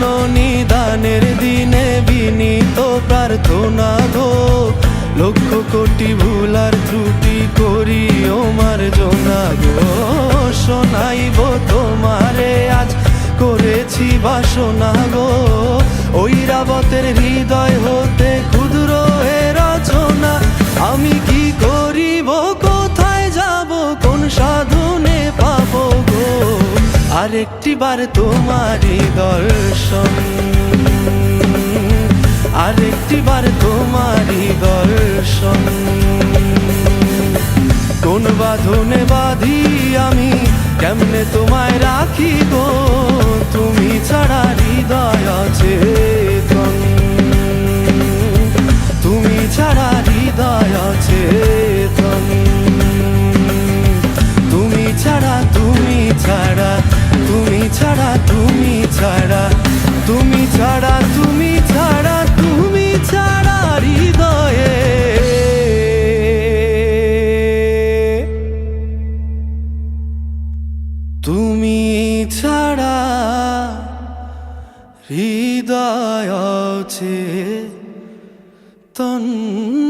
কৃষ্ণ নিদানের দিনে বিনীত প্রার্থনা গো। লক্ষ কোটি ভুলার ত্রুটি করি ওমার জোনা গো। শোনাইব তোমারে আজ, করেছি বাসনা গো। ওই রাবতের হৃদয় হতে আরেকটি বার তোমারই দর্শন। আরেকটি বার তোমারই দর্শন। কোন বাঁধনে বাঁধি আমি, কেমনে তোমায় রাখি গো? তুমি ছাড়া ছাড়া তুমি ছাড়া তুমি ছাড়া হৃদয়ে। তুমি ছাড়া হৃদয় তন্ন